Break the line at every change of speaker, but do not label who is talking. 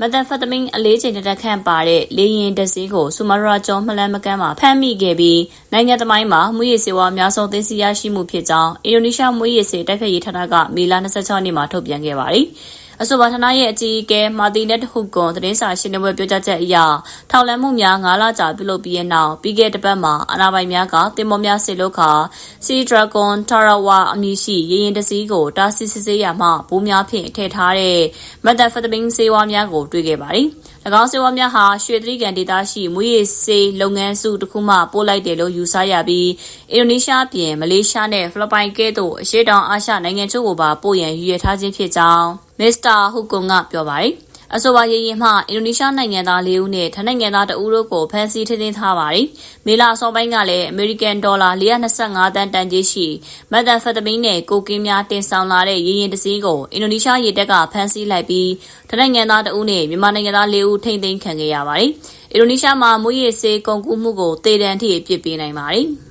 မက်သက်ဖက်တမင်းအလေးချိန်တစ်တက်ခန့်ပါတဲ့လေရင်တစည်းကိုဆူမာရာကျော်မလန်မကန်းမှာဖမ်းမိခဲ့ပြီးနိုင်ငံသမိုင်းမှာမူရည်စေဝါအများဆုံးသိသိရရှိမှုဖြစ်ကြောင်းအင်ဒိုနီးရှားမူရည်စေတိုက်ဖက်ရေးဌာနကမေလ26ရက်နေ့မှာထုတ်ပြန်ခဲ့ပါတယ်။ အဆိုပါဌာနရဲ့အကြီးအကဲမာတီနက်ဟုကွန်သတင်းစာရှင်းလင်းပွဲပြောကြားချက်အရထောက်လန့်မှုများ9လကြာပြုလုပ်ပြီးတဲ့နောက်ပြီးခဲ့တဲ့ပတ်မှာအနာပိုင်များကတင်မောများဆေလုခါစီဒရာဂွန်တာရာဝါအမည်ရှိရေရင်တစည်းကိုတာစီစစ်ဆေးရမှဘိုးများဖြင့်ထည့်ထားတဲ့မက်သက်ဖက်တမင်းဆေးဝါးများကိုတွေ့ခဲ့ပါတယ်။၎င်းစေဝါများဟာရွှေတြိကန်ဒေသရှိမူရည်စေးလုပ်ငန်းစုတစ်ခုမှပို့လိုက်တယ်လို့ယူဆရပြီးအင်ဒိုနီးရှားပြင်မလေးရှားနဲ့ဖိလစ်ပိုင်ကဲ့သို့အရှေ့တောင်အာရှနိုင်ငံချို့ကိုပါပို့ရန်ရည်ရွယ်ထားခြင်းဖြစ်ကြောင်းမစ္စတာဟူကွန်ကပြောပါတယ်အဆိုပါရရင်မှအင်ဒိုနီးရှားနိုင်ငံသား၄ဦးနဲ့ထိုင်းနိုင်ငံသားတဦးတို့ကိုဖမ်းဆီးထိန်းသိမ်းထားပါတယ်။မေလအစောပိုင်းကလည်းအမေရိကန်ဒေါ်လာ425တန်တန်ကြီးရှိမက်သမ်ဖက်တမင်းနဲ့ကိုကင်းများတင်ဆောင်လာတဲ့ရရင်တစည်းကိုအင်ဒိုနီးရှားရေတပ်ကဖမ်းဆီးလိုက်ပြီးထိုင်းနိုင်ငံသားတဦးနဲ့မြန်မာနိုင်ငံသား၄ဦးထိန်းသိမ်းခံခဲ့ရပါတယ်။အင်ဒိုနီးရှားမှာမူရည်စေးကုန်ကူးမှုကိုတေတံထိအပြစ်ပေးနိုင်ပါတယ်။